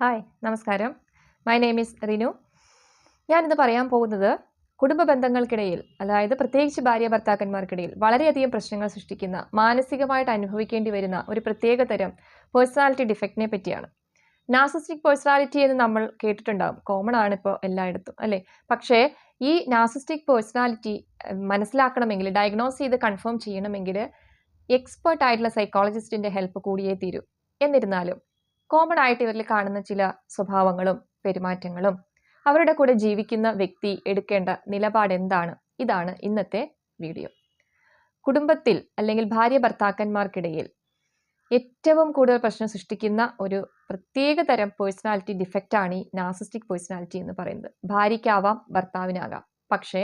Hi നമസ്കാരം. My name is Rinu ഞാനിന്ന് പറയാൻ പോകുന്നത് കുടുംബ ബന്ധങ്ങൾക്കിടയിൽ അതായത് പ്രത്യേകിച്ച് ഭാര്യ ഭർത്താക്കന്മാർക്കിടയിൽ വളരെയധികം പ്രശ്നങ്ങൾ സൃഷ്ടിക്കുന്ന മാനസികമായിട്ട് അനുഭവിക്കേണ്ടി വരുന്ന ഒരു പ്രത്യേക തരം പേഴ്സണാലിറ്റി ഡിഫക്റ്റിനെ പറ്റിയാണ്. നാസിസ്റ്റിക് പേഴ്സണാലിറ്റി എന്ന് നമ്മൾ കേട്ടിട്ടുണ്ടാകും കോമൺ ആണ് ഇപ്പോൾ എല്ലായിടത്തും അല്ലേ? പക്ഷേ ഈ നാസിസ്റ്റിക് പേഴ്സണാലിറ്റി മനസ്സിലാക്കണമെങ്കിൽ ഡയഗ്നോസ് ചെയ്ത് കൺഫേം ചെയ്യണമെങ്കിൽ എക്സ്പേർട്ട് ആയിട്ടുള്ള സൈക്കോളജിസ്റ്റിന്റെ ഹെൽപ്പ് കൂടിയേ തീരൂ. എന്നിരുന്നാലും കോമൺ ആയിട്ട് ഇവരിൽ കാണുന്ന ചില സ്വഭാവങ്ങളും പെരുമാറ്റങ്ങളും. അവരുടെ കൂടെ ജീവിക്കുന്ന വ്യക്തി എടുക്കേണ്ട നിലപാട് എന്താണ്? ഇതാണ് ഇന്നത്തെ വീഡിയോ. കുടുംബത്തിൽ അല്ലെങ്കിൽ ഭാര്യ ഭർത്താക്കന്മാർക്കിടയിൽ ഏറ്റവും കൂടുതൽ പ്രശ്നം സൃഷ്ടിക്കുന്ന ഒരു പ്രത്യേക തരം പേഴ്സണാലിറ്റി ഡിഫക്റ്റാണ് ഈ നാസിസ്റ്റിക് പേഴ്സണാലിറ്റി എന്ന് പറയുന്നത്. ഭാര്യയ്ക്കാവാം ഭർത്താവിനാകാം. പക്ഷേ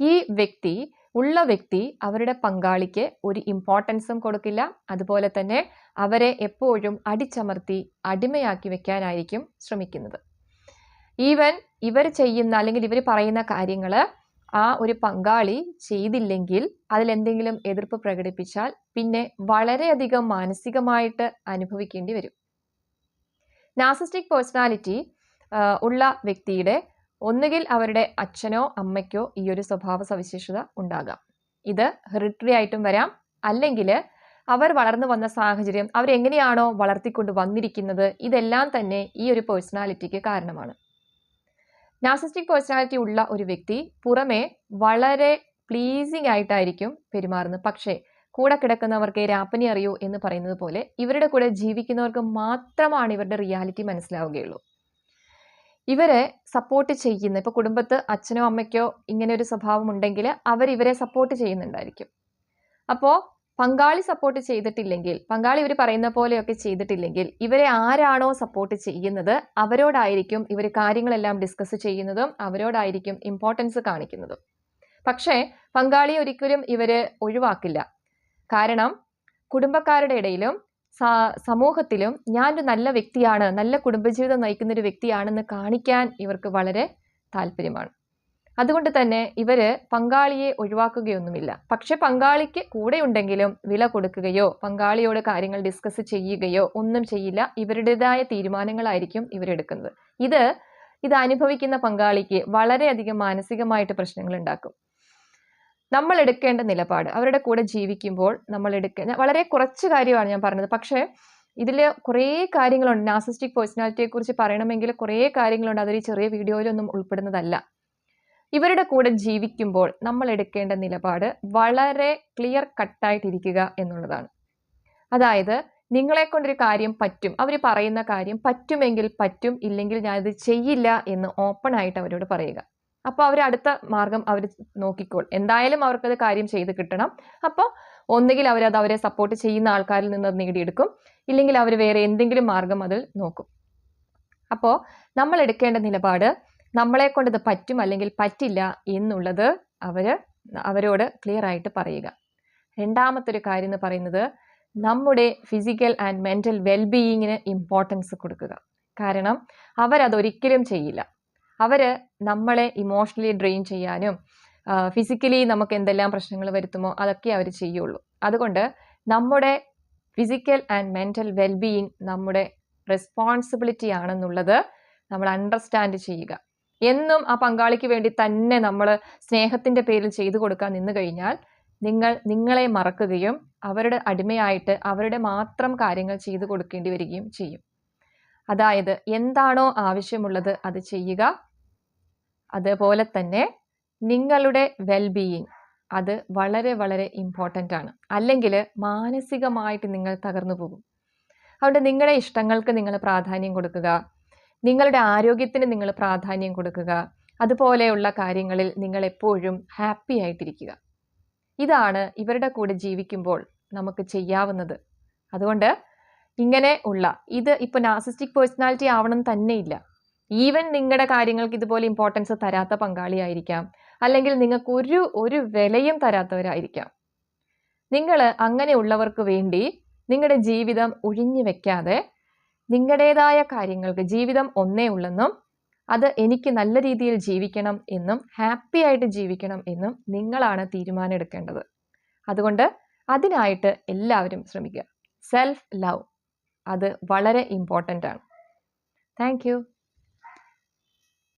ഈ വ്യക്തി ഉള്ള വ്യക്തി അവരുടെ പങ്കാളിക്ക് ഒരു ഇമ്പോർട്ടൻസും കൊടുക്കില്ല. അതുപോലെ തന്നെ അവരെ എപ്പോഴും അടിച്ചമർത്തി അടിമയാക്കി വെക്കാനായിരിക്കും ശ്രമിക്കുന്നത്. ഈവൻ ഇവർ ചെയ്യുന്ന അല്ലെങ്കിൽ ഇവർ പറയുന്ന കാര്യങ്ങൾ ആ ഒരു പങ്കാളി ചെയ്തില്ലെങ്കിൽ അതിലെന്തെങ്കിലും എതിർപ്പ് പ്രകടിപ്പിച്ചാൽ പിന്നെ വളരെയധികം മാനസികമായിട്ട് അനുഭവിക്കേണ്ടി വരും. നാസിസ്റ്റിക് പേഴ്സണാലിറ്റി ഉള്ള വ്യക്തിയുടെ ഒന്നുകിൽ അവരുടെ അച്ഛനോ അമ്മയ്ക്കോ ഈ ഒരു സ്വഭാവ സവിശേഷത ഉണ്ടാകാം. ഇത് ഹെറിട്ടറി ആയിട്ടും വരാം. അല്ലെങ്കിൽ അവർ വളർന്നു വന്ന സാഹചര്യം അവരെങ്ങനെയാണോ വളർത്തിക്കൊണ്ട് വന്നിരിക്കുന്നത് ഇതെല്ലാം തന്നെ ഈ ഒരു പേഴ്സണാലിറ്റിക്ക് കാരണമാണ്. നാസിസ്റ്റിക് പേഴ്സണാലിറ്റി ഉള്ള ഒരു വ്യക്തി പുറമേ വളരെ പ്ലീസിംഗ് ആയിട്ടായിരിക്കും പെരുമാറുന്നത്. പക്ഷേ കൂടെ കിടക്കുന്നവർക്ക് രാപ്പനി അറിയൂ എന്ന് പറയുന്നത് പോലെ ഇവരുടെ കൂടെ ജീവിക്കുന്നവർക്ക് മാത്രമാണ് ഇവരുടെ റിയാലിറ്റി മനസ്സിലാവുകയുള്ളൂ. ഇവരെ സപ്പോർട്ട് ചെയ്യുന്ന ഇപ്പോൾ കുടുംബത്ത് അച്ഛനോ അമ്മയ്ക്കോ ഇങ്ങനെ ഒരു സ്വഭാവം ഉണ്ടെങ്കിൽ അവർ ഇവരെ സപ്പോർട്ട് ചെയ്യുന്നുണ്ടായിരിക്കും. അപ്പോ പങ്കാളി സപ്പോർട്ട് ചെയ്തിട്ടില്ലെങ്കിൽ പങ്കാളി ഇവർ പറയുന്ന പോലെയൊക്കെ ചെയ്തിട്ടില്ലെങ്കിൽ ഇവരെ ആരാണോ സപ്പോർട്ട് ചെയ്യുന്നത് അവരോടായിരിക്കും ഇവർ കാര്യങ്ങളെല്ലാം ഡിസ്കസ് ചെയ്യുന്നതും അവരോടായിരിക്കും ഇമ്പോർട്ടൻസ് കാണിക്കുന്നതും. പക്ഷേ പങ്കാളി ഒരിക്കലും ഇവർ ഒഴിവാക്കില്ല. കാരണം കുടുംബക്കാരുടെ ഇടയിലും സമൂഹത്തിലും ഞാനൊരു നല്ല വ്യക്തിയാണ് നല്ല കുടുംബജീവിതം നയിക്കുന്ന ഒരു വ്യക്തിയാണെന്ന് കാണിക്കാൻ ഇവർക്ക് വളരെ താല്പര്യമാണ്. അതുകൊണ്ട് തന്നെ ഇവർ പങ്കാളിയെ ഒഴിവാക്കുകയൊന്നുമില്ല. പക്ഷെ പങ്കാളിക്ക് കൂടെ ഉണ്ടെങ്കിലും വില കൊടുക്കുകയോ പങ്കാളിയോട് കാര്യങ്ങൾ ഡിസ്കസ് ചെയ്യുകയോ ഒന്നും ചെയ്യില്ല. ഇവരുടേതായ തീരുമാനങ്ങളായിരിക്കും ഇവരെടുക്കുന്നത്. ഇത് ഇത് അനുഭവിക്കുന്ന പങ്കാളിക്ക് വളരെയധികം മാനസികമായിട്ട് പ്രശ്നങ്ങൾ ഉണ്ടാക്കും നമ്മൾ എടുക്കേണ്ട നിലപാട്. അവരുടെ കൂടെ ജീവിക്കുമ്പോൾ നമ്മൾ എടുക്ക വളരെ കുറച്ച് കാര്യമാണ് ഞാൻ പറഞ്ഞത്. പക്ഷേ ഇതിൽ കുറേ കാര്യങ്ങളുണ്ട്. നാസിസ്റ്റിക് പേഴ്സണാലിറ്റിയെ കുറിച്ച് പറയണമെങ്കിൽ കുറേ കാര്യങ്ങളുണ്ട്. അതൊരു ചെറിയ വീഡിയോയിലൊന്നും ഉൾപ്പെടുന്നതല്ല. ഇവരുടെ കൂടെ ജീവിക്കുമ്പോൾ നമ്മൾ എടുക്കേണ്ട നിലപാട് വളരെ ക്ലിയർ കട്ടായിട്ടിരിക്കുക എന്നുള്ളതാണ്. അതായത് നിങ്ങളെ കൊണ്ടൊരു കാര്യം പറ്റും അവർ പറയുന്ന കാര്യം പറ്റുമെങ്കിൽ പറ്റും ഇല്ലെങ്കിൽ ഞാനിത് ചെയ്യില്ല എന്ന് ഓപ്പൺ ആയിട്ട് അവരോട് പറയുക. അപ്പോൾ അവർ അടുത്ത മാർഗം അവർ നോക്കിക്കോൾ. എന്തായാലും അവർക്കത് കാര്യം ചെയ്ത് കിട്ടണം. അപ്പോൾ ഒന്നുകിൽ അവരത് അവരെ സപ്പോർട്ട് ചെയ്യുന്ന ആൾക്കാരിൽ നിന്ന് അത് നേടിയെടുക്കും. ഇല്ലെങ്കിൽ അവർ വേറെ എന്തെങ്കിലും മാർഗം അതിൽ നോക്കും. അപ്പോൾ നമ്മൾ എടുക്കേണ്ട നിലപാട് നമ്മളെ കൊണ്ട് ഇത് പറ്റും അല്ലെങ്കിൽ പറ്റില്ല എന്നുള്ളത് അവർ അവരോട് ക്ലിയർ ആയിട്ട് പറയുക. രണ്ടാമത്തെ ഒരു കാര്യം എന്ന് പറയുന്നത് നമ്മുടെ ഫിസിക്കൽ ആൻഡ് മെന്റൽ വെൽബീയിങ്ങിന് ഇമ്പോർട്ടൻസ് കൊടുക്കുക. കാരണം അവരതൊരിക്കലും ചെയ്യില്ല. അവർ നമ്മളെ ഇമോഷണലി ഡ്രെയിൻ ചെയ്യാനും ഫിസിക്കലി നമുക്ക് എന്തെല്ലാം പ്രശ്നങ്ങൾ വരുത്തുമോ അതൊക്കെ അവർ ചെയ്യുള്ളൂ. അതുകൊണ്ട് നമ്മുടെ ഫിസിക്കൽ ആൻഡ് മെന്റൽ വെൽബീയിങ് നമ്മുടെ റെസ്പോൺസിബിലിറ്റി ആണെന്നുള്ളത് നമ്മൾ അണ്ടർസ്റ്റാൻഡ് ചെയ്യുക. എന്നും ആ പങ്കാളിക്ക് വേണ്ടി തന്നെ നമ്മൾ സ്നേഹത്തിന്റെ പേരിൽ ചെയ്തു കൊടുക്കാൻ നിന്ന് കഴിഞ്ഞാൽ നിങ്ങൾ നിങ്ങളെ മറക്കുകയും അവരുടെ അടിമയായിട്ട് അവരുടെ മാത്രം കാര്യങ്ങൾ ചെയ്തു കൊടുക്കേണ്ടി വരികയും ചെയ്യും. അതായത് എന്താണോ ആവശ്യമുള്ളത് അത് ചെയ്യുക അതുപോലെ തന്നെ നിങ്ങളുടെ വെൽബീയിങ് അത് വളരെ വളരെ ഇമ്പോർട്ടന്റ് ആണ്. അല്ലെങ്കിൽ മാനസികമായിട്ട് നിങ്ങൾ തകർന്നു പോകും. അതുകൊണ്ട് നിങ്ങളുടെ ഇഷ്ടങ്ങൾക്ക് നിങ്ങൾ പ്രാധാന്യം കൊടുക്കുക. നിങ്ങളുടെ ആരോഗ്യത്തിന് നിങ്ങൾ പ്രാധാന്യം കൊടുക്കുക. അതുപോലെയുള്ള കാര്യങ്ങളിൽ നിങ്ങൾ എപ്പോഴും ഹാപ്പി ആയിട്ടിരിക്കുക. ഇതാണ് ഇവരുടെ കൂടെ ജീവിക്കുമ്പോൾ നമുക്ക് ചെയ്യാവുന്നത്. അതുകൊണ്ട് ഇങ്ങനെ ഉള്ള ഇത് ഇപ്പോൾ നാസിസ്റ്റിക് പേഴ്സണാലിറ്റി ആവണം തന്നെ ഇല്ല ഈവൻ നിങ്ങളുടെ കാര്യങ്ങൾക്ക് ഇതുപോലെ ഇമ്പോർട്ടൻസ് തരാത്ത പങ്കാളിയായിരിക്കാം. അല്ലെങ്കിൽ നിങ്ങൾക്ക് ഒരു ഒരു വിലയും തരാത്തവരായിരിക്കാം. നിങ്ങൾ അങ്ങനെയുള്ളവർക്ക് വേണ്ടി നിങ്ങളുടെ ജീവിതം ഒഴിഞ്ഞു വെക്കാതെ നിങ്ങളുടേതായ കാര്യങ്ങൾക്ക് ജീവിതം ഒന്നേ ഉള്ളെന്നും അത് എനിക്ക് നല്ല രീതിയിൽ ജീവിക്കണം എന്നും ഹാപ്പി ആയിട്ട് ജീവിക്കണം എന്നും നിങ്ങളാണ് തീരുമാനം എടുക്കേണ്ടത് അതുകൊണ്ട് അതിനായിട്ട് എല്ലാവരും ശ്രമിക്കുക. സെൽഫ് ലവ് അത് വളരെ ഇമ്പോർട്ടന്റ് ആണ്. താങ്ക്